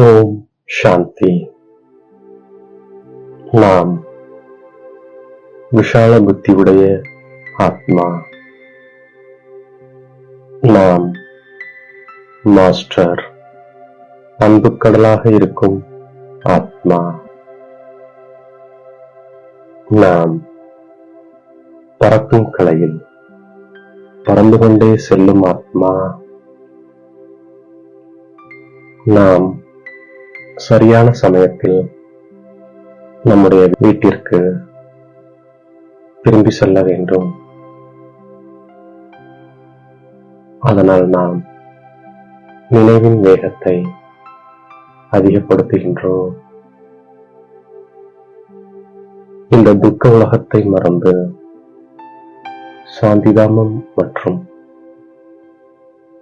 ஓம் சாந்தி. நாம் விஷால புத்தி உடைய ஆத்மா. நாம் மாஸ்டர் அன்பு கடலாக இருக்கும் ஆத்மா. நாம் பறக்கும் கலையில் பறந்து கொண்டே செல்லும் ஆத்மா. நாம் சரியான சமயத்தில் நம்முடைய வீட்டிற்கு திரும்பி செல்ல வேண்டும். அதனால் நாம் நினைவின் வேகத்தை அதிகப்படுத்துகின்றோம். இந்த துக்க உலகத்தை மறந்து சாந்திதாமம் மற்றும்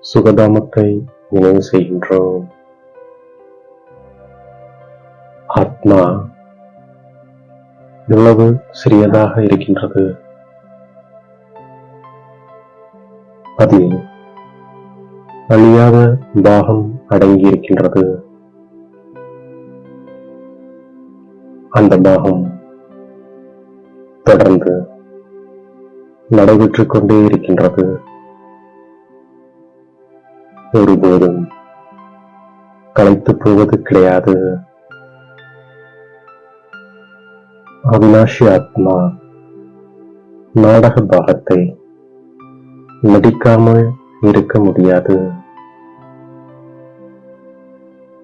சுகதாமத்தை நினைவு செய்கின்றோம். ஆத்மா எவ்வளவு சிறியதாக இருக்கின்றது? அதில் அழியாத பாகம் அடங்கி இருக்கின்றது அந்த பாகம் தொடர்ந்து நடைபெற்றுக் கொண்டே இருக்கின்றது. ஒருபோதும் களைத்து போவது கிடையாது. அவினாஷி ஆத்மா நாடக பாகத்தை நடிக்காமல் இருக்க முடியாது.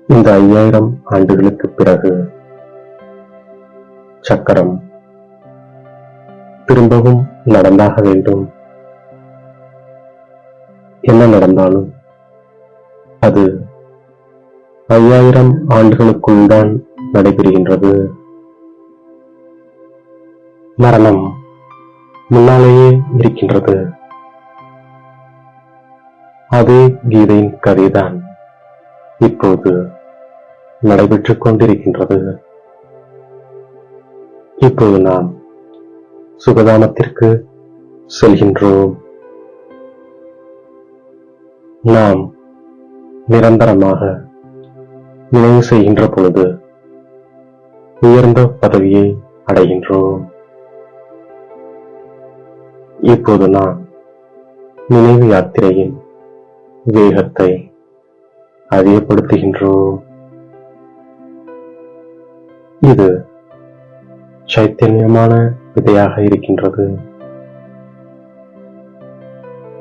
இந்த ஐயாயிரம் ஆண்டுகளுக்கு பிறகு சக்கரம் திரும்பவும் நடந்தாக வேண்டும். என்ன நடந்தாலும் அது ஐயாயிரம் ஆண்டுகளுக்குள் தான் நடைபெறுகின்றது. மரணம் முன்னாலேயே இருக்கின்றது. அதே கீதையின் கதைதான் இப்போது நடைபெற்றுக் கொண்டிருக்கின்றது. இப்போது நாம் சுகதானத்திற்கு செல்கின்றோம். நாம் நிரந்தரமாக நினைவு செய்கின்ற பொழுது உயர்ந்த பதவியை அடைகின்றோம். இப்போது நான் நினைவு யாத்திரையின் வேகத்தை அதிகப்படுத்துகின்றோம். இது சைத்தன்யமான விதையாக இருக்கின்றது.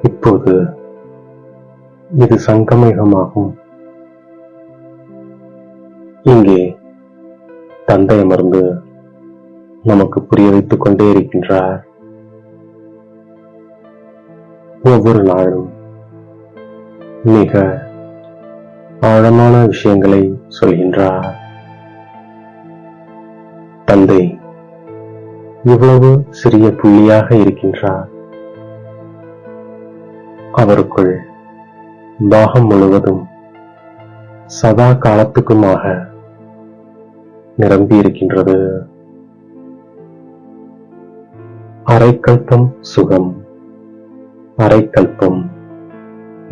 இப்போது இது சங்கமேகமாகும் இங்கே தந்தை அமர்ந்து நமக்கு புரிய வைத்துக் கொண்டே இருக்கின்றார். ஒவ்வொரு நாளும் மிக ஆழமான விஷயங்களை சொல்கின்றார். தந்தை இவ்வளவு சிறிய புள்ளியாக இருக்கின்றார். அவருக்குள் பாகம் முழுவதும் சதா காலத்துக்குமாக நிரம்பி இருக்கின்றது. அரைக்கல்பம் சுகம். அரைக்கல்பம்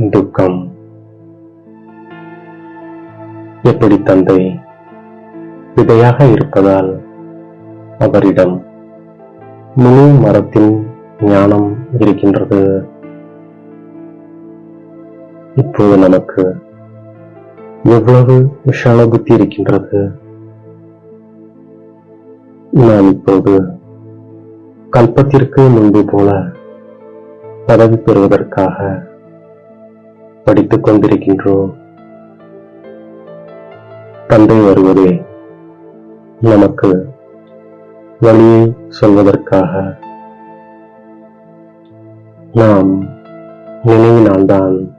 துக்கம். எப்படி தந்தை விதையாக இருப்பதால் அவரிடம் முழு மரத்தின் ஞானம் இருக்கின்றது? இப்போது நமக்கு எவ்வளவு விஷால புத்தி இருக்கின்றது? நான் இப்போது கல்பத்திற்கு முன்பு போல பதவி பெறுவதற்காக படித்துக் கொண்டிருக்கின்றோம். தந்தை வருவதே நமக்கு வழியை சொல்வதற்காக. நாம் நினைவினால்தான்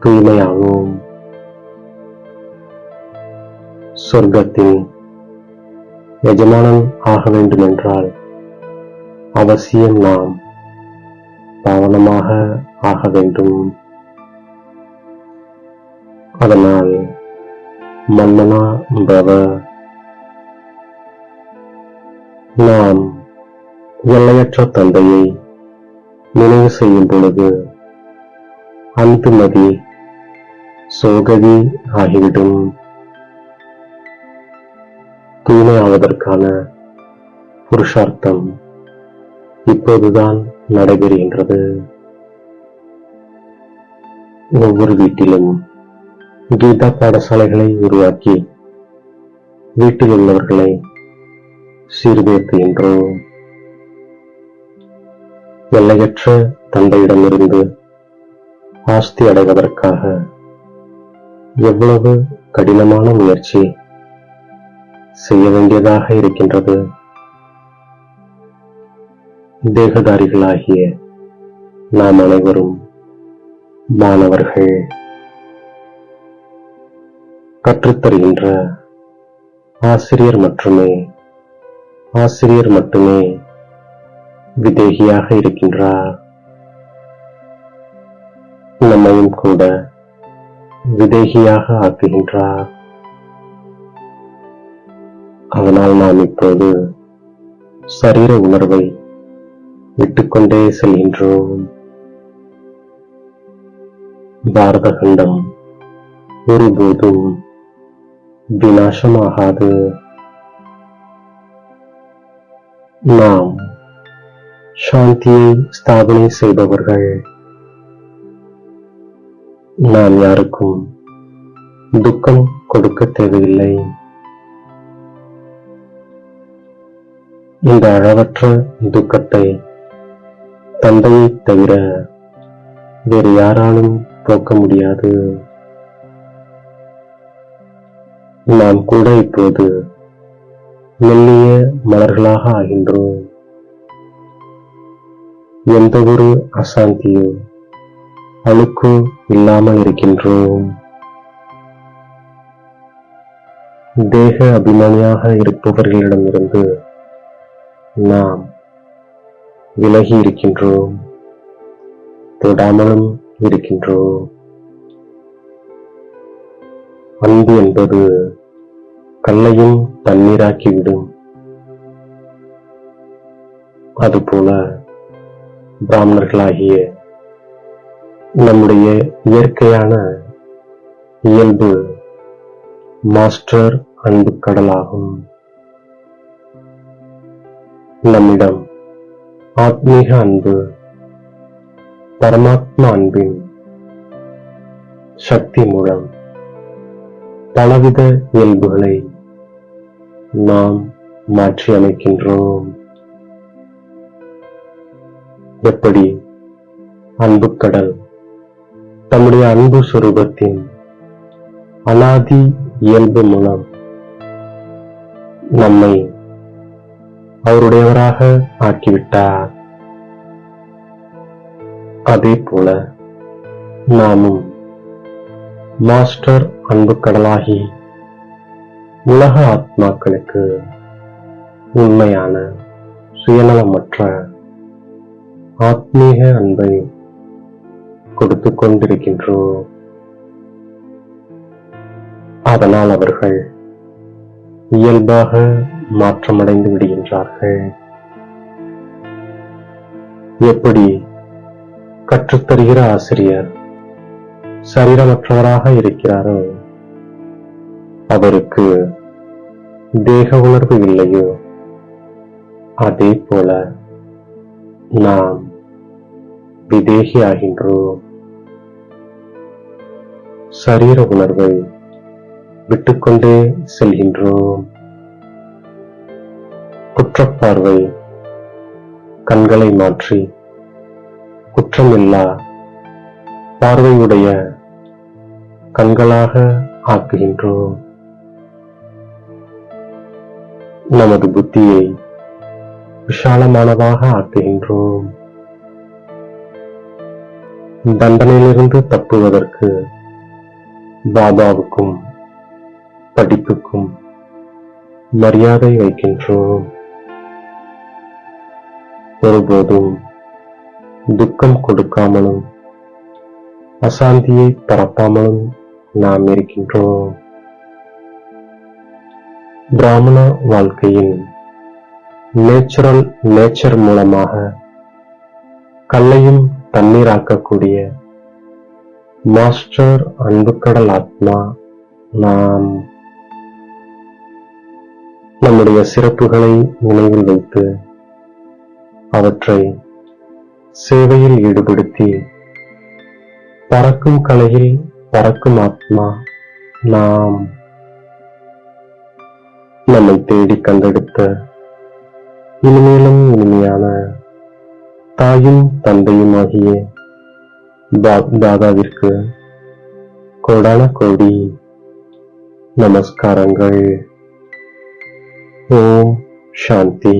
தூய்மையாகும் சொர்க்கத்தின் எஜமானன் ஆக வேண்டுமென்றால் அவசியம் நாம் பாவனமாக ஆக வேண்டும். அதனால் மன்னனா பிரதர் நாம் எல்லையற்ற தந்தையை நினைவு செய்யும் பொழுது அன்புமதி சோகதி ஆகிவிடும். தூய்மையாவதற்கான புருஷார்த்தம் இப்போதுதான் நடைபெறுகின்றது ஒவ்வொரு வீட்டிலும் கீதா பாடசாலைகளை உருவாக்கி வீட்டில் உள்ளவர்களை சீர்திருத்துகின்றோம் எல்லையற்ற தந்தையிடமிருந்து ஆஸ்தி அடைவதற்காக எவ்வளவு கடினமான முயற்சி செய்ய வேண்டியதாக இருக்கின்றது. தேகதாரிகளாகிய நாம் அனைவரும் மாணவர்கள். கற்றுத்தருகின்ற ஆசிரியர் மட்டுமே ஆசிரியர் மட்டுமே விதேகியாக இருக்கின்றார். நம்மையும் கூட விதேகியாக ஆக்குகின்றார். அதனால் நாம் இப்போது சரீர உணர்வை விட்டுக்கொண்டே செல்கின்றோம். பாரத கண்டம் ஒருபோதும் விநாசமாகாது. நாம் சாந்தியை ஸ்தாபனை செய்பவர்கள். நாம் யாருக்கும் துக்கம் கொடுக்க தேவையில்லை. இந்த அளவற்ற துக்கத்தை தந்தையை தவிர வேறு யாராலும் போக்க முடியாது. நாம் கூட இப்போது மெல்லிய மலர்களாக ஆகின்றோம். எந்த ஒரு அசாந்தியோ அழுக்கோ இல்லாமல் இருக்கின்றோம். தேக அபிமானியாக இருப்பவர்களிடமிருந்து நாம் விலகி இருக்கின்றோம் தொடாமலும் இருக்கின்றோம். அன்பு என்பது கல்லையும் தண்ணீராக்கிவிடும். அதுபோல பிராமணர்களாகிய நம்முடைய இயற்கையான இயல்பு மாஸ்டர் அன்பு கடலாகும். நம்மிடம் ஆத்மீக அன்பு பரமாத்மா அன்பின் சக்தி மூலம் பலவித இயல்புகளை நாம் மாற்றி அமைக்கின்றோம். எப்படி அன்பு கடல் தம்முடைய அன்பு சுரூபத்தின் அனாதி இயல்பு மூலம் நம்மை அவருடையவராக ஆக்கிவிட்டார். அதே போல நாமும் மாஸ்டர் அன்பு கடலாகி உலக ஆத்மாக்களுக்கு உண்மையான சுயநலமற்ற ஆத்மீக அன்பை கொடுத்து கொண்டிருக்கின்றோம். அதனால் அவர்கள் இயல்பாக மாற்றமடைந்து விடுகின்றார்கள். எப்படி கற்றுத்தருகிற ஆசிரியர் சரீரமற்றவராக இருக்கிறாரோ அவருக்கு தேக உணர்வு இல்லையோ அதே போல நாம் விதேகி ஆகின்றோம். சரீர உணர்வை விட்டுக்கொண்டே செல்கின்றோம். குற்றப்பார்வை. கண்களை மாற்றி. குற்றமில்லா. பார்வையுடைய கண்களாக ஆக்குகின்றோம். நமது புத்தியை விஷாலமானதாக ஆக்குகின்றோம். தண்டனையிலிருந்து தப்புவதற்கு பாபாவுக்கும் படிப்புக்கும் மரியாதை வைக்கின்றோம் ஒருபோதும் துக்கம் கொடுக்காமலும் அசாந்தியை பரப்பாமலும் நாம் இருக்கின்றோம். பிராமண வாழ்க்கையின் நேச்சுரல் நேச்சர் மூலமாக கல்லையும் தண்ணீராக்கக்கூடிய மாஸ்டர் அன்புக்கடல் ஆத்மா நாம் நம்முடைய சிறப்புகளை நினைவில் வைத்து அவற்றை சேவையில் ஈடுபடுத்தி பறக்கும் கலையில் பறக்கும் ஆத்மா நாம் நம்மை தேடி கண்டெடுத்த இனிமேலும் இனிமையான தாயும் தந்தையும் ஆகிய தாதாவிற்கு கோடான கோடி நமஸ்காரங்கள். ஓம் சாந்தி.